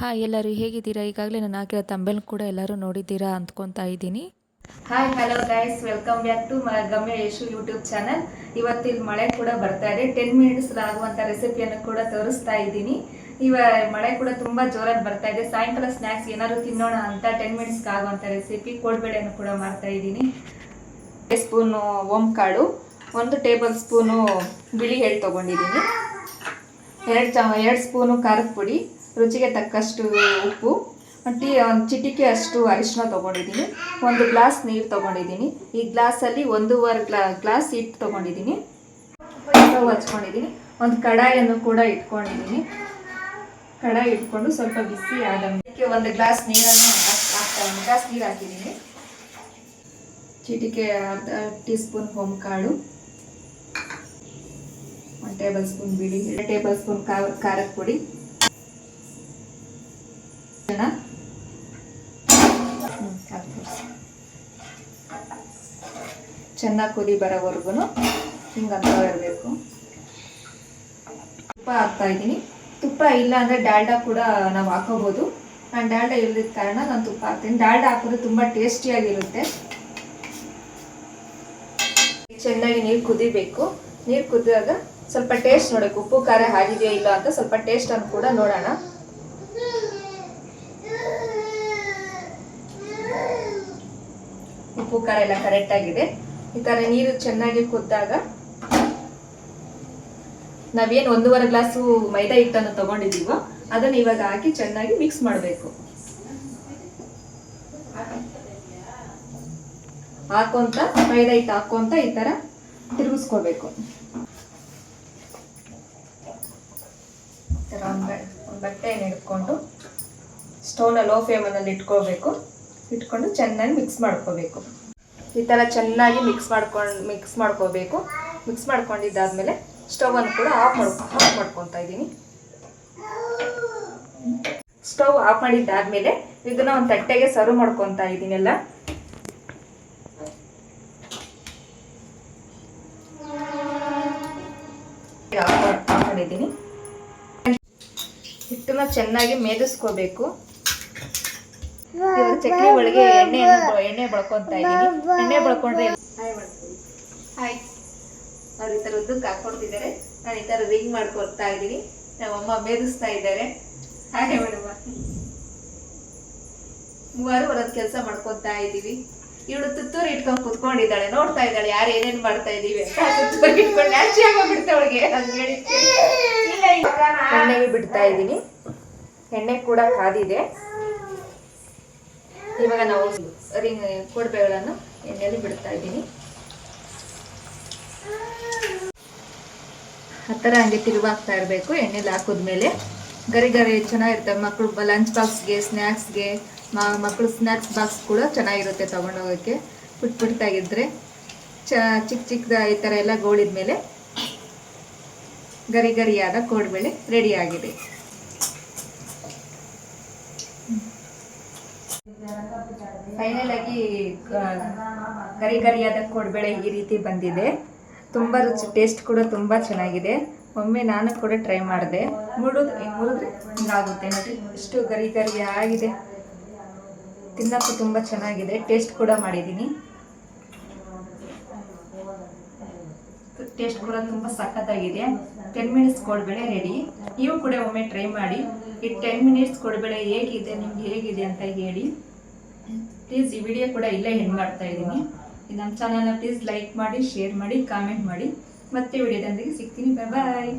Hi ಎಲ್ಲರೂ ಹೇಗಿದ್ದೀರಾ? ಈಗಾಗಲೇ ನಾನು ಹಾಕಿರೋ ತಂಬೆಲ್ ಕೂಡ ಎಲ್ಲರೂ ನೋಡಿದ್ದೀರಾ ಅಂದ್ಕೊತಾ ಇದ್ದೀನಿ. Hi hello guys welcome back to Gamya Yashu YouTube channel ಇವತ್ತಿಲ್ಲಿ ಮಳೆ ಕೂಡ ಬರ್ತಾ ಇದೆ. ಟೆನ್ ಮಿನಿಟ್ಸ್ ಆಗುವಂಥ ರೆಸಿಪಿಯನ್ನು ಕೂಡ ತೋರಿಸ್ತಾ ಇದ್ದೀನಿ. ಇವ ಮಳೆ ಕೂಡ ತುಂಬಾ ಜೋರಾಗಿ ಬರ್ತಾ ಇದೆ. ಸಾಯಂಕಾಲ ಸ್ನ್ಯಾಕ್ಸ್ ಏನಾದ್ರು ತಿನ್ನೋಣ ಅಂತ ಟೆನ್ ಮಿನಿಟ್ಸ್ ಆಗುವಂಥ ರೆಸಿಪಿ ಕೋಡ್ಬೇಳೆಯನ್ನು ಕೂಡ ಮಾಡ್ತಾ ಇದ್ದೀನಿ. ಸ್ಪೂನು ಓಮ್ ಕಾಳು, ಒಂದು ಟೇಬಲ್ ಸ್ಪೂನು ಬಿಳಿ ಎಳ್ಳು ತಗೊಂಡಿದ್ದೀನಿ. ಎರಡು ಚ, ಎರಡು ಸ್ಪೂನು ಖಾರದ ಪುಡಿ ರುಚಿಗೆ ತಕ್ಕಷ್ಟು ಉಪ್ಪು ಟೀ, ಒಂದು ಚಿಟಿಕೆ ಅಷ್ಟು ಅರಿಶಿನ ತೊಗೊಂಡಿದ್ದೀನಿ. ಒಂದು ಗ್ಲಾಸ್ ನೀರು ತೊಗೊಂಡಿದ್ದೀನಿ. ಈ ಗ್ಲಾಸಲ್ಲಿ ಒಂದೂವರೆ ಗ್ಲಾ, ಗ್ಲಾಸ್ ಹಿಟ್ಟು ತೊಗೊಂಡಿದ್ದೀನಿ. ಸ್ಟವ್ ಹಚ್ಕೊಂಡಿದ್ದೀನಿ ಒಂದು ಕಡಾಯಿಯನ್ನು ಕೂಡ ಇಟ್ಕೊಂಡಿದ್ದೀನಿ. ಕಡಾಯಿ ಇಟ್ಕೊಂಡು ಸ್ವಲ್ಪ ಬಿಸಿ ಆದ ಅದಕ್ಕೆ ಒಂದು ಗ್ಲಾಸ್ ನೀರನ್ನು ಹಾಕ್ತಾ ಒಂದು ಗ್ಲಾಸ್ ನೀರು ಹಾಕಿದ್ದೀನಿ. ಚಿಟಿಕೆ ಅರ್ಧ ಟೀ ಸ್ಪೂನ್ ಕಾಳು ಒಂದು ಟೇಬಲ್ ಸ್ಪೂನ್ ಬಿಳಿ, ಎರಡು ಟೇಬಲ್ ಸ್ಪೂನ್ ಖಾರದ ಪುಡಿ. ಚೆನ್ನಾಗಿ ಕುದಿ ಬರೋವರೆಗೂ ಹಿಂಗಂತ ಇರಬೇಕು. ತುಪ್ಪ ಹಾಕ್ತಾ ಇದ್ದೀನಿ. ತುಪ್ಪ ಇಲ್ಲ ಅಂದರೆ ಡಾಲ್ಡಾ ಕೂಡ ನಾವು ಹಾಕೋಬೋದು. ನಾನು ಡಾಲ್ಡಾ ಇಲ್ಲದ ಕಾರಣ ನಾನು ತುಪ್ಪ ಹಾಕ್ತೀನಿ. ಡಾಲ್ಡಾ ಹಾಕಿದ್ರೆ ತುಂಬ ಟೇಸ್ಟಿಯಾಗಿರುತ್ತೆ ಚೆನ್ನಾಗಿ ನೀರು ಕುದಿಬೇಕು. ನೀರು ಕುದಿದಾಗ ಸ್ವಲ್ಪ ಟೇಸ್ಟ್ ನೋಡಬೇಕು ಉಪ್ಪು, ಖಾರ ಆಗಿದೆಯೋ ಇಲ್ಲ ಅಂತ ಸ್ವಲ್ಪ ಟೇಸ್ಟ್ ಅನ್ನು ಕೂಡ ನೋಡೋಣ. ಉಪ್ಪು, ಖಾರ ಎಲ್ಲ ಕರೆಕ್ಟ್ ಆಗಿದೆ. ಈ ತರ ನೀರು ಚೆನ್ನಾಗಿ ಕುದ್ದಾಗ ನಾವೇನು ಒಂದೂವರೆ ಗ್ಲಾಸು ಮೈದಾ ಹಿಟ್ಟನ್ನು ತಗೊಂಡಿದ್ದೀವೋ, ಅದನ್ನ ಇವಾಗ ಹಾಕಿ ಚೆನ್ನಾಗಿ ಮಿಕ್ಸ್ ಮಾಡಬೇಕು. ಹಾಕೊಂತ, ಮೈದಾ ಹಿಟ್ಟು ಹಾಕೊಂತ ಈ ತರ ತಿರುಗಿಸ್ಕೋಬೇಕು ಈ ಥರ ಒಂದು ಬಟ್ಟೆಯನ್ನು ಇಟ್ಕೊಂಡು ಸ್ಟೌವ್ನ ಲೋ ಫ್ಲೇಮಲ್ಲಿ ಇಟ್ಕೋಬೇಕು ಇಟ್ಕೊಂಡು ಚೆನ್ನಾಗಿ ಮಿಕ್ಸ್ ಮಾಡ್ಕೋಬೇಕು. ಈ ಥರ ಚೆನ್ನಾಗಿ ಮಿಕ್ಸ್ ಮಾಡ್ಕೊಂಡು ಮಿಕ್ಸ್ ಮಾಡ್ಕೋಬೇಕು. ಮಿಕ್ಸ್ ಮಾಡ್ಕೊಂಡಿದ್ದಾದ್ಮೇಲೆ ಸ್ಟವನ್ನು ಕೂಡ ಆಫ್ ಮಾಡ್ ಆಫ್ ಮಾಡ್ಕೊತಾ ಇದ್ದೀನಿ. ಸ್ಟವ್ ಆಫ್ ಮಾಡಿದ್ದಾದ್ಮೇಲೆ ಇದನ್ನ ಒಂದು ತಟ್ಟೆಗೆ ಸರ್ವ್ ಮಾಡ್ಕೊತಾ ಇದ್ದೀನಿ ಎಲ್ಲ. ಆಫ್ ಮಾಡಿದ್ದೀನಿ ಹಿಟ್ಟನ್ನ ಚೆನ್ನಾಗಿ ಮೇದಿಸ್ಕೋಬೇಕು. ಇವಾಗ ಚಕ್ಲಿ ಒಳಗೆ ಎಣ್ಣೆ ಎಣ್ಣೆ ಬಳ್ಕೊಂತ ಇದ್ದೀನಿ. ಎಣ್ಣೆ ಬಳ್ಕೊಂಡ್ರೆ ಹಾಯ್ ಅವ್ರು ಈ ಥರ ಉದ್ದಕ್ಕೆ ಹಾಕೊಡ್ತಿದ್ದಾರೆ ನಾನು ಈ ಥರ ರಿಂಗ್ ಮಾಡ್ಕೊಡ್ತಾ ಇದ್ದೀನಿ. ನಮ್ಮಮ್ಮ ಮೇದಿಸ್ತಾ ಇದ್ದಾರೆ. ಹಾಗೆ ಮೇಡಮ್. ಮೂವರು ಒಂದೊಂದು ಕೆಲಸ ಮಾಡ್ಕೊತಾ ಇದ್ದೀವಿ. ಇವಳು ತುತ್ತೂರು ಇಟ್ಕೊಂಡು ಕುತ್ಕೊಂಡಿದ್ದಾಳೆ. ನೋಡ್ತಾ ಇದ್ದಾಳೆ ಯಾರು ಏನೇನ್ ಮಾಡ್ತಾ ಇದ್ದೀವಿ ಅಂತ. ತುತ್ತೂರು ಇಟ್ಕೊಂಡು ನ್ಯಾಚಿ ಆಗೋಗ್ಬಿಡ್ತಾ ಅವಳಿಗೆ. ಎಣ್ಣೆಗೆ ಬಿಡ್ತಾ ಇದ್ದೀನಿ. ಎಣ್ಣೆ ಕೂಡ ಕಾದಿದೆ. ಇವಾಗ ನಾವು ರಿಂಗ್ ಕೊಡ್ಬೇಗಳನ್ನು ಎಣ್ಣೆಯಲ್ಲಿ ಬಿಡ್ತಾ ಇದ್ದೀನಿ. ಆ ಥರ ಹಂಗೆ ತಿರುವಾಗ್ತಾ ಇರಬೇಕು, ಎಣ್ಣೆಲಿ ಹಾಕಿದ್ಮೇಲೆ. ಗರಿ ಗರಿ ಚೆನ್ನಾಗಿರ್ತವೆ ಮಕ್ಕಳು ಲಂಚ್ ಬಾಕ್ಸ್ಗೆ ಸ್ನ್ಯಾಕ್ಸ್ಗೆ ಮಕ್ಕಳು ಸ್ನ್ಯಾಕ್ಸ್ ಬಾಕ್ಸ್ ಕೂಡ ಚೆನ್ನಾಗಿರುತ್ತೆ ತೊಗೊಂಡೋಗೋಕ್ಕೆ. ಪುಟ್ ಪುಟ್ಟಾಗಿದ್ದರೆ ಚ ಚಿಕ್ಕ ಚಿಕ್ಕದ ಈ ಥರ ಎಲ್ಲ ಗೋಳಿದ್ಮೇಲೆ ಗರಿ ಗರಿಯಾದ ಕೋಡ್ಬೇಳೆ ರೆಡಿ ಫೈನಲ್ ಆಗಿ ಗರಿ ಗರಿಯಾದ ಕೋಡ್ಬೇಳೆ ಈ ರೀತಿ ಬಂದಿದೆ. ತುಂಬ ರುಚಿ ಟೇಸ್ಟ್ ಕೂಡ ತುಂಬ ಚೆನ್ನಾಗಿದೆ. ಒಮ್ಮೆ ನಾನು ಕೂಡ ಟ್ರೈ ಮಾಡಿದೆ. ಮುಡಿದು ಮುರಿದ್ರೆ ಹಿಂಗಾಗುತ್ತೆ. ನೋಡಿ, ಇಷ್ಟು ಗರಿ ಗರಿ ಆಗಿದೆ. ತಿನ್ನೋಕ್ಕೂ ತುಂಬ ಚೆನ್ನಾಗಿದೆ. ಟೇಸ್ಟ್ ಕೂಡ ಮಾಡಿದ್ದೀನಿ. ಟೇಸ್ಟ್ ಕೂಡ ತುಂಬ ಸಖತ್ತಾಗಿದೆ. ಟೆನ್ ಮಿನಿಟ್ಸ್ ಕೋಡ್ಬೇಳೆ ರೆಡಿ ನೀವು ಕೂಡ ಒಮ್ಮೆ ಟ್ರೈ ಮಾಡಿ. ಈ ಟೆನ್ ಮಿನಿಟ್ಸ್ ಕೊಡಬೇಳೆ ಹೇಗಿದೆ, ನಿಮ್ಗೆ ಹೇಗಿದೆ ಅಂತ ಹೇಳಿ. ಪ್ಲೀಸ್ ಈ ವಿಡಿಯೋ ಕೂಡ ಇಲ್ಲೇ ಹೆಣ್ಣು ಮಾಡ್ತಾ ಇದ್ದೀನಿ. ನಮ್ಮ ಚಾನಲ್ನ ಪ್ಲೀಸ್ ಲೈಕ್ ಮಾಡಿ ಶೇರ್ ಮಾಡಿ ಕಾಮೆಂಟ್ ಮಾಡಿ. ಮತ್ತೆ ವಿಡಿಯೋದೊಂದಿಗೆ ಸಿಗ್ತೀನಿ. ಬಾಯ್